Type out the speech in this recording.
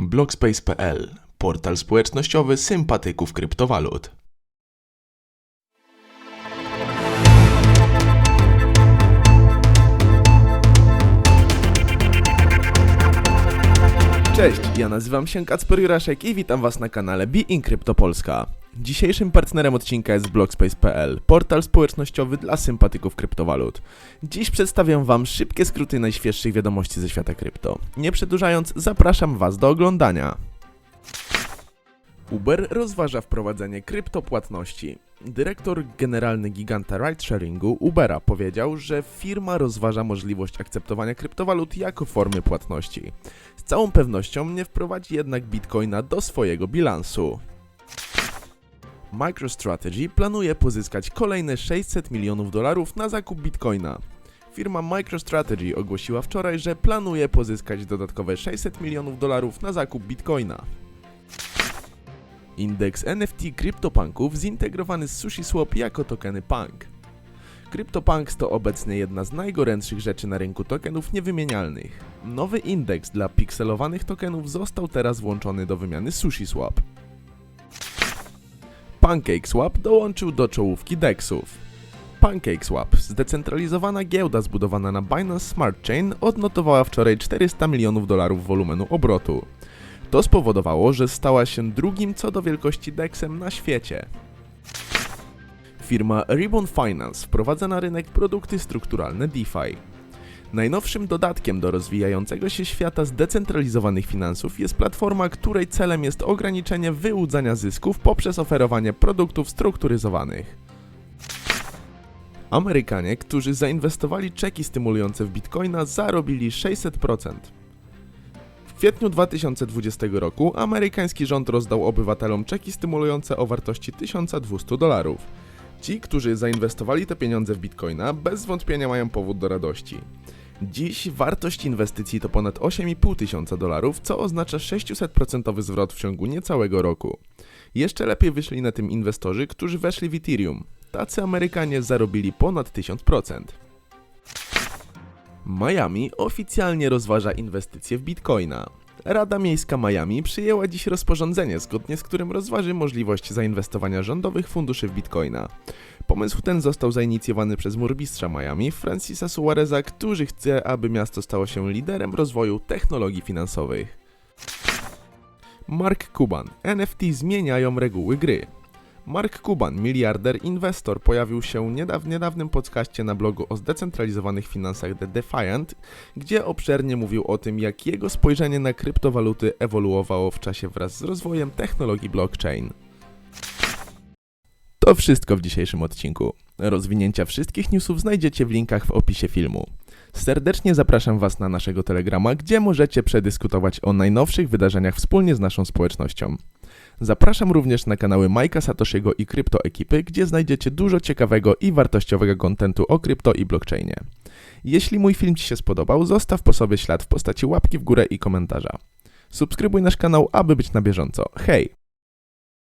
Blockspace.pl Portal społecznościowy sympatyków kryptowalut. Cześć, ja nazywam się Kacper Juraszek i witam Was na kanale Be in Crypto Polska. Dzisiejszym partnerem odcinka jest Blockspace.pl, portal społecznościowy dla sympatyków kryptowalut. Dziś przedstawiam Wam szybkie skróty najświeższych wiadomości ze świata krypto. Nie przedłużając, zapraszam Was do oglądania. Uber rozważa wprowadzenie kryptopłatności. Dyrektor generalny giganta ridesharingu Ubera powiedział, że firma rozważa możliwość akceptowania kryptowalut jako formy płatności. Z całą pewnością nie wprowadzi jednak bitcoina do swojego bilansu. MicroStrategy planuje pozyskać kolejne 600 milionów dolarów na zakup bitcoina. Firma MicroStrategy ogłosiła wczoraj, że planuje pozyskać dodatkowe 600 milionów dolarów na zakup bitcoina. Indeks NFT CryptoPunków zintegrowany z SushiSwap jako tokeny Punk. CryptoPunks to obecnie jedna z najgorętszych rzeczy na rynku tokenów niewymienialnych. Nowy indeks dla pikselowanych tokenów został teraz włączony do wymiany SushiSwap. PancakeSwap dołączył do czołówki DEXów. PancakeSwap, zdecentralizowana giełda zbudowana na Binance Smart Chain, odnotowała wczoraj 400 milionów dolarów wolumenu obrotu. To spowodowało, że stała się drugim co do wielkości DEXem na świecie. Firma Ribbon Finance wprowadza na rynek produkty strukturalne DeFi. Najnowszym dodatkiem do rozwijającego się świata zdecentralizowanych finansów jest platforma, której celem jest ograniczenie wyłudzania zysków poprzez oferowanie produktów strukturyzowanych. Amerykanie, którzy zainwestowali czeki stymulujące w bitcoina, zarobili 600%. W kwietniu 2020 roku amerykański rząd rozdał obywatelom czeki stymulujące o wartości 1200 dolarów. Ci, którzy zainwestowali te pieniądze w bitcoina, bez wątpienia mają powód do radości. Dziś wartość inwestycji to ponad 8,5 tysiąca dolarów, co oznacza 600% zwrot w ciągu niecałego roku. Jeszcze lepiej wyszli na tym inwestorzy, którzy weszli w Ethereum. Tacy Amerykanie zarobili ponad 1000%. Miami oficjalnie rozważa inwestycje w bitcoina. Rada Miejska Miami przyjęła dziś rozporządzenie, zgodnie z którym rozważy możliwość zainwestowania rządowych funduszy w bitcoina. Pomysł ten został zainicjowany przez burmistrza Miami, Francisa Suareza, który chce, aby miasto stało się liderem rozwoju technologii finansowych. Mark Cuban. NFT zmieniają reguły gry. Mark Cuban, miliarder, inwestor, pojawił się w niedawnym podcaście na blogu o zdecentralizowanych finansach The Defiant, gdzie obszernie mówił o tym, jak jego spojrzenie na kryptowaluty ewoluowało w czasie wraz z rozwojem technologii blockchain. To wszystko w dzisiejszym odcinku. Rozwinięcia wszystkich newsów znajdziecie w linkach w opisie filmu. Serdecznie zapraszam Was na naszego Telegrama, gdzie możecie przedyskutować o najnowszych wydarzeniach wspólnie z naszą społecznością. Zapraszam również na kanały Majka Satoshiego i Krypto Ekipy, gdzie znajdziecie dużo ciekawego i wartościowego kontentu o krypto i blockchainie. Jeśli mój film Ci się spodobał, zostaw po sobie ślad w postaci łapki w górę i komentarza. Subskrybuj nasz kanał, aby być na bieżąco. Hej!